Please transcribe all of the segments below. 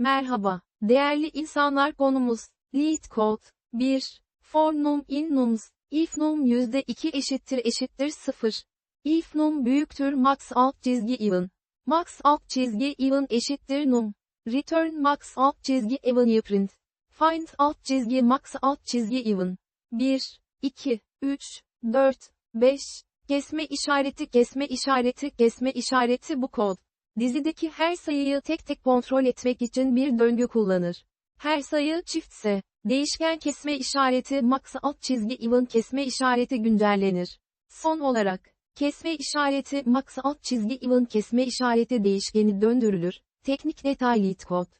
Merhaba, değerli insanlar konumuz, lead code, 1, for num in nums, if num %2 eşittir eşittir 0. If num büyüktür max alt çizgi even. Max alt çizgi even eşittir num. Return max alt çizgi even print. Find alt çizgi max alt çizgi even. 1, 2, 3, 4, 5, kesme işareti kesme işareti kesme işareti bu kod. Dizideki her sayıyı tek tek kontrol etmek için bir döngü kullanır. Her sayı çiftse, değişken kesme işareti max alt çizgi even kesme işareti güncellenir. Son olarak, kesme işareti max alt çizgi even kesme işareti değişkeni döndürülür. Teknik detay lead code.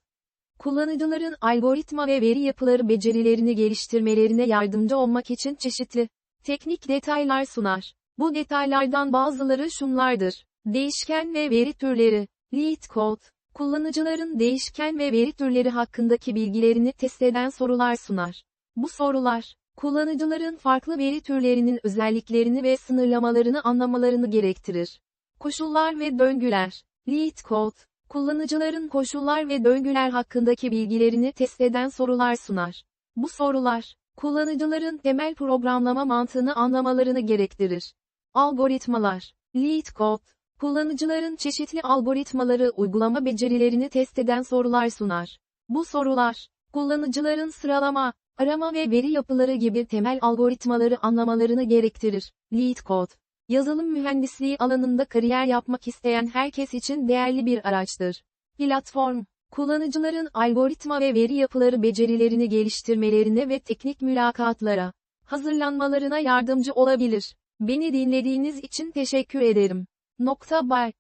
Kullanıcıların algoritma ve veri yapıları becerilerini geliştirmelerine yardımcı olmak için çeşitli teknik detaylar sunar. Bu detaylardan bazıları şunlardır. Değişken ve veri türleri, lead code, kullanıcıların değişken ve veri türleri hakkındaki bilgilerini test eden sorular sunar. Bu sorular, kullanıcıların farklı veri türlerinin özelliklerini ve sınırlamalarını anlamalarını gerektirir. Koşullar ve döngüler, lead code, kullanıcıların koşullar ve döngüler hakkındaki bilgilerini test eden sorular sunar. Bu sorular, kullanıcıların temel programlama mantığını anlamalarını gerektirir. Algoritmalar, lead code, kullanıcıların çeşitli algoritmaları uygulama becerilerini test eden sorular sunar. Bu sorular, kullanıcıların sıralama, arama ve veri yapıları gibi temel algoritmaları anlamalarını gerektirir. Lead code, yazılım mühendisliği alanında kariyer yapmak isteyen herkes için değerli bir araçtır. Platform, kullanıcıların algoritma ve veri yapıları becerilerini geliştirmelerine ve teknik mülakatlara hazırlanmalarına yardımcı olabilir. Beni dinlediğiniz için teşekkür ederim. Nokta Bay.